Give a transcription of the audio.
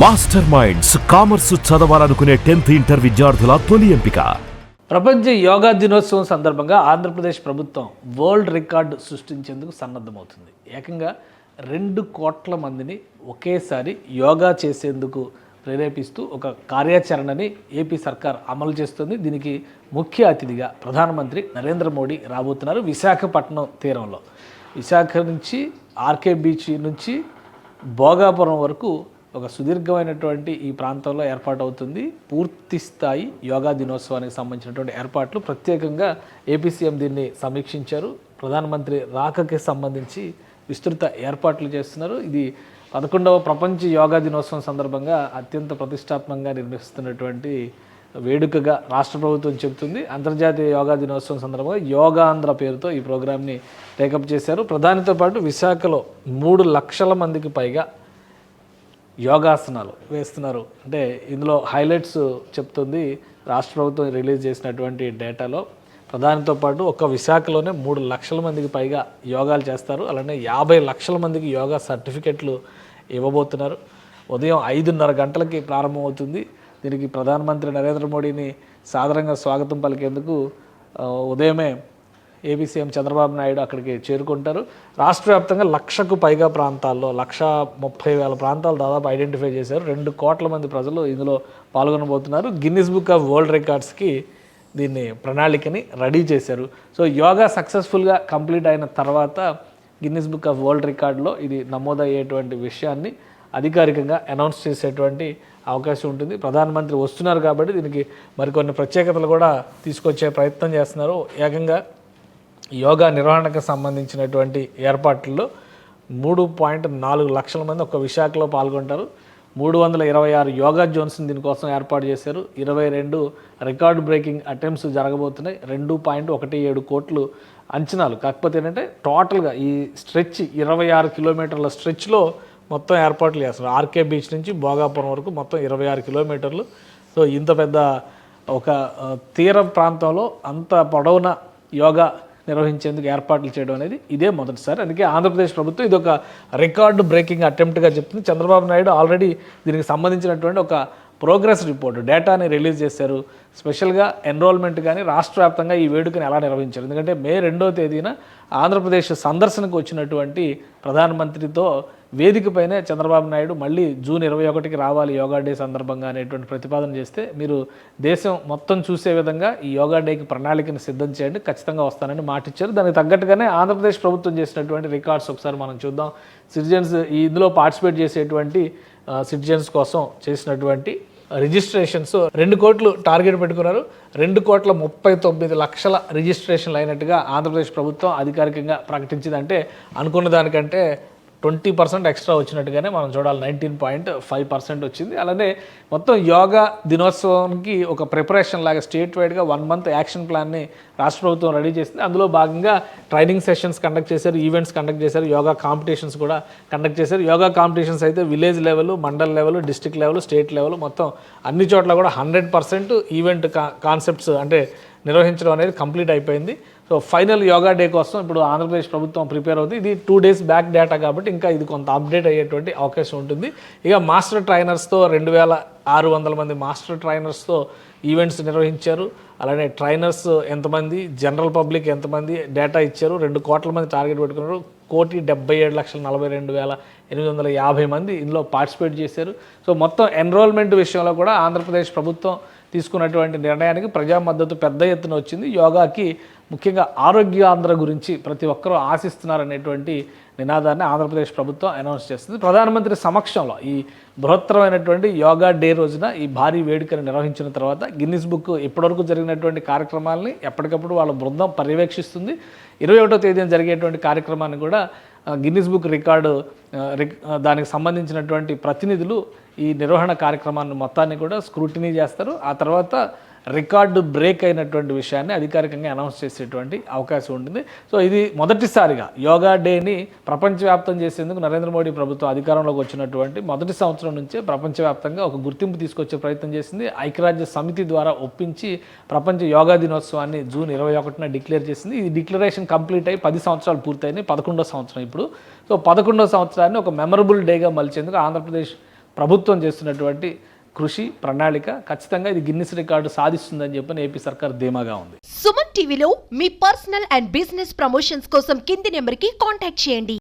Master minds commerce చదవాలనుకునే tenth inter విద్యార్థుల తొలి ఎంపిక. ప్రపంచ యోగా దినోత్సవం సందర్భంగా ఆంధ్రప్రదేశ్ ప్రభుత్వం వరల్డ్ రికార్డు సృష్టించేందుకు సన్నద్ధమవుతుంది. ఏకంగా రెండు కోట్ల మందిని ఒకేసారి యోగా చేసేందుకు ప్రేరేపిస్తూ ఒక కార్యాచరణని ఏపీ సర్కార్ అమలు చేస్తుంది. దీనికి ముఖ్య అతిథిగా ప్రధానమంత్రి నరేంద్ర మోడీ రాబోతున్నారు విశాఖపట్నం తీరంలో. విశాఖ నుంచి ఆర్కే బీచ్ నుంచి భోగాపురం వరకు ఒక సుదీర్ఘమైనటువంటి ఈ ప్రాంతంలో ఏర్పాటవుతుంది. పూర్తి స్థాయి యోగా దినోత్సవానికి సంబంధించినటువంటి ఏర్పాట్లు ప్రత్యేకంగా ఏపీ సీఎం దీన్ని సమీక్షించారు. ప్రధానమంత్రి రాకకి సంబంధించి విస్తృత ఏర్పాట్లు చేస్తున్నారు. ఇది పదకొండవ ప్రపంచ యోగా దినోత్సవం సందర్భంగా అత్యంత ప్రతిష్టాత్మకంగా నిర్మిస్తున్నటువంటి వేడుకగా రాష్ట్ర ప్రభుత్వం చెబుతుంది. అంతర్జాతీయ యోగా దినోత్సవం సందర్భంగా యోగాంధ్ర పేరుతో ఈ ప్రోగ్రామ్ని టేకప్ చేశారు. ప్రధానితో పాటు విశాఖలో మూడు లక్షల మందికి పైగా యోగాసనాలు వేస్తున్నారు. అంటే ఇందులో హైలైట్స్ చెప్తుంది రాష్ట్ర ప్రభుత్వం రిలీజ్ చేసినటువంటి డేటాలో. ప్రధానితో పాటు ఒక్క విశాఖలోనే మూడు లక్షల మందికి పైగా యోగాలు చేస్తారు. అలానే యాభై లక్షల మందికి యోగా సర్టిఫికెట్లు ఇవ్వబోతున్నారు. ఉదయం ఐదున్నర గంటలకి ప్రారంభమవుతుంది. దీనికి ప్రధానమంత్రి నరేంద్ర మోడీని సాదరంగా స్వాగతం పలికేందుకు ఉదయమే ఏపీ సీఎం చంద్రబాబు నాయుడు అక్కడికి చేరుకుంటారు. రాష్ట్ర వ్యాప్తంగా లక్షకు పైగా ప్రాంతాల్లో లక్ష ముప్పై వేల ప్రాంతాలు దాదాపు ఐడెంటిఫై చేశారు. రెండు కోట్ల మంది ప్రజలు ఇందులో పాల్గొనబోతున్నారు. గిన్నిస్ బుక్ ఆఫ్ వరల్డ్ రికార్డ్స్కి దీన్ని ప్రణాళికని రెడీ చేశారు. సో యోగా సక్సెస్ఫుల్గా కంప్లీట్ అయిన తర్వాత గిన్నిస్ బుక్ ఆఫ్ వరల్డ్ రికార్డులో ఇది నమోదయ్యేటువంటి విషయాన్ని అధికారికంగా అనౌన్స్ చేసేటువంటి అవకాశం ఉంటుంది. ప్రధానమంత్రి వస్తున్నారు కాబట్టి దీనికి మరికొన్ని ప్రత్యేకతలు కూడా తీసుకొచ్చే ప్రయత్నం చేస్తున్నారు. ఏకంగా యోగా నిర్వహణకు సంబంధించినటువంటి ఏర్పాట్లలో మూడు పాయింట్ నాలుగు లక్షల మంది ఒక విశాఖలో పాల్గొంటారు. మూడు వందల ఇరవై ఆరు యోగా జోన్స్ని దీనికోసం ఏర్పాటు చేశారు. ఇరవై రెండు రికార్డ్ బ్రేకింగ్ అటెంప్ట్స్ జరగబోతున్నాయి. రెండు పాయింట్ ఒకటి ఏడు కోట్లు అంచనాలు. కాకపోతే ఏంటంటే టోటల్గా ఈ స్ట్రెచ్ ఇరవై ఆరు కిలోమీటర్ల స్ట్రెచ్లో మొత్తం ఏర్పాట్లు చేస్తున్నారు. ఆర్కే బీచ్ నుంచి భోగాపురం వరకు మొత్తం ఇరవై ఆరు కిలోమీటర్లు. సో ఇంత పెద్ద ఒక తీర ప్రాంతంలో అంత పొడవున యోగా నిర్వహించేందుకు ఏర్పాట్లు చేయడం అనేది ఇదే మొదటిసారి. అందుకే ఆంధ్రప్రదేశ్ ప్రభుత్వం ఇది ఒక రికార్డు బ్రేకింగ్ అటెంప్ట్గా చెప్తుంది. చంద్రబాబు నాయుడు ఆల్రెడీ దీనికి సంబంధించినటువంటి ఒక ప్రోగ్రెస్ రిపోర్ట్ డేటాని రిలీజ్ చేశారు. స్పెషల్గా ఎన్రోల్మెంట్ కానీ రాష్ట్ర వ్యాప్తంగా ఈ వేడుకను ఎలా నిర్వహించారు? ఎందుకంటే మే రెండో తేదీన ఆంధ్రప్రదేశ్ సందర్శనకు వచ్చినటువంటి ప్రధానమంత్రితో వేదికపైనే చంద్రబాబు నాయుడు మళ్ళీ జూన్ ఇరవై ఒకటికి రావాలి యోగా డే సందర్భంగా అనేటువంటి ప్రతిపాదన చేస్తే మీరు దేశం మొత్తం చూసే విధంగా ఈ యోగా డేకి ప్రణాళికను సిద్ధం చేయండి ఖచ్చితంగా వస్తానని మాటిచ్చారు. దానికి తగ్గట్టుగానే ఆంధ్రప్రదేశ్ ప్రభుత్వం చేసినటువంటి రికార్డ్స్ ఒకసారి మనం చూద్దాం. సిటిజన్స్ ఇందులో పార్టిసిపేట్ చేసేటువంటి సిటిజన్స్ కోసం చేసినటువంటి రిజిస్ట్రేషన్స్. రెండు కోట్లు టార్గెట్ పెట్టుకున్నారు. రెండు కోట్ల ముప్పై తొమ్మిది లక్షల రిజిస్ట్రేషన్లు అయినట్టుగా ఆంధ్రప్రదేశ్ ప్రభుత్వం అధికారికంగా ప్రకటించిందంటే అనుకున్న దానికంటే ట్వంటీ పర్సెంట్ ఎక్స్ట్రా వచ్చినట్టుగానే మనం చూడాలి. నైన్టీన్ పాయింట్ ఫైవ్ పర్సెంట్ వచ్చింది. అలానే మొత్తం యోగా దినోత్సవానికి ఒక ప్రిపరేషన్ లాగా స్టేట్ వైడ్గా వన్ మంత్ యాక్షన్ ప్లాన్ని రాష్ట్ర ప్రభుత్వం రెడీ చేసింది. అందులో భాగంగా ట్రైనింగ్ సెషన్స్ కండక్ట్ చేశారు ఈవెంట్స్ కండక్ట్ చేశారు యోగా కాంపిటీషన్స్ కూడా కండక్ట్ చేశారు. యోగా కాంపిటీషన్స్ అయితే village level mandal level district level state level మొత్తం అన్ని చోట్ల కూడా హండ్రెడ్ పర్సెంట్ ఈవెంట్ కాన్సెప్ట్స్ అంటే నిర్వహించడం అనేది కంప్లీట్ అయిపోయింది. సో ఫైనల్ యోగా డే కోసం ఇప్పుడు ఆంధ్రప్రదేశ్ ప్రభుత్వం ప్రిపేర్ అవుతుంది. ఇది టూ డేస్ బ్యాక్ డేటా కాబట్టి ఇంకా ఇది కొంత అప్డేట్ అయ్యేటువంటి అవకాశం ఉంటుంది. ఇక మాస్టర్ ట్రైనర్స్తో రెండు వేల ఆరు వందల మంది మాస్టర్ ట్రైనర్స్తో ఈవెంట్స్ నిర్వహించారు. అలానే ట్రైనర్స్ ఎంతమంది జనరల్ పబ్లిక్ ఎంతమంది డేటా ఇచ్చారు. రెండు కోట్ల మంది టార్గెట్ పెట్టుకున్నారు. కోటి డెబ్బై ఏడు లక్షల నలభై రెండు వేల ఎనిమిది వందల యాభై మంది ఇందులో పార్టిసిపేట్ చేశారు. సో మొత్తం ఎన్రోల్మెంట్ విషయంలో కూడా ఆంధ్రప్రదేశ్ ప్రభుత్వం తీసుకున్నటువంటి నిర్ణయానికి ప్రజా మద్దతు పెద్ద ఎత్తున వచ్చింది. యోగాకి ముఖ్యంగా ఆరోగ్య ఆంధ్ర గురించి ప్రతి ఒక్కరూ ఆశిస్తున్నారనేటువంటి నినాదాన్ని ఆంధ్రప్రదేశ్ ప్రభుత్వం అనౌన్స్ చేస్తుంది. ప్రధానమంత్రి సమక్షంలో ఈ బృహత్తరమైనటువంటి యోగా డే రోజున ఈ భారీ వేడుకను నిర్వహించిన తర్వాత గిన్నిస్ బుక్ ఇప్పటివరకు జరిగినటువంటి కార్యక్రమాలని ఎప్పటికప్పుడు వాళ్ళ బృందం పర్యవేక్షిస్తుంది. ఇరవై ఒకటో తేదీన జరిగేటువంటి కార్యక్రమాన్ని కూడా గిన్నిస్ బుక్ రికార్డు దానికి సంబంధించినటువంటి ప్రతినిధులు ఈ నిర్వహణ కార్యక్రమాన్ని మొత్తాన్ని కూడా స్క్రూటినీ చేస్తారు. ఆ తర్వాత రికార్డు బ్రేక్ అయినటువంటి విషయాన్ని అధికారికంగా అనౌన్స్ చేసేటువంటి అవకాశం ఉంటుంది. సో ఇది మొదటిసారిగా యోగా డేని ప్రపంచవ్యాప్తం చేసేందుకు నరేంద్ర మోడీ ప్రభుత్వం అధికారంలోకి వచ్చినటువంటి మొదటి సంవత్సరం నుంచే ప్రపంచవ్యాప్తంగా ఒక గుర్తింపు తీసుకొచ్చే ప్రయత్నం చేసింది. ఐక్యరాజ్య సమితి ద్వారా ఒప్పించి ప్రపంచ యోగా దినోత్సవాన్ని జూన్ ఇరవై ఒకటిన డిక్లేర్ చేసింది. ఈ డిక్లరేషన్ కంప్లీట్ అయ్యి పది సంవత్సరాలు పూర్తయినాయి పదకొండో సంవత్సరం ఇప్పుడు. సో పదకొండో సంవత్సరాన్ని ఒక మెమరబుల్ డేగా మలిచేందుకు ఆంధ్రప్రదేశ్ ప్రభుత్వం చేస్తున్నటువంటి కృషి ప్రణాళిక ఖచ్చితంగా ఇది గిన్నిస్ రికార్డు సాధిస్తుందని చెప్పని ఏపీ సర్కార్ ధీమాగా ఉంది. సుమన్ టీవీలో మీ పర్సనల్ అండ్ బిజినెస్ ప్రమోషన్స్ కోసం కింది నెంబర్కి కాంటాక్ట్ చేయండి.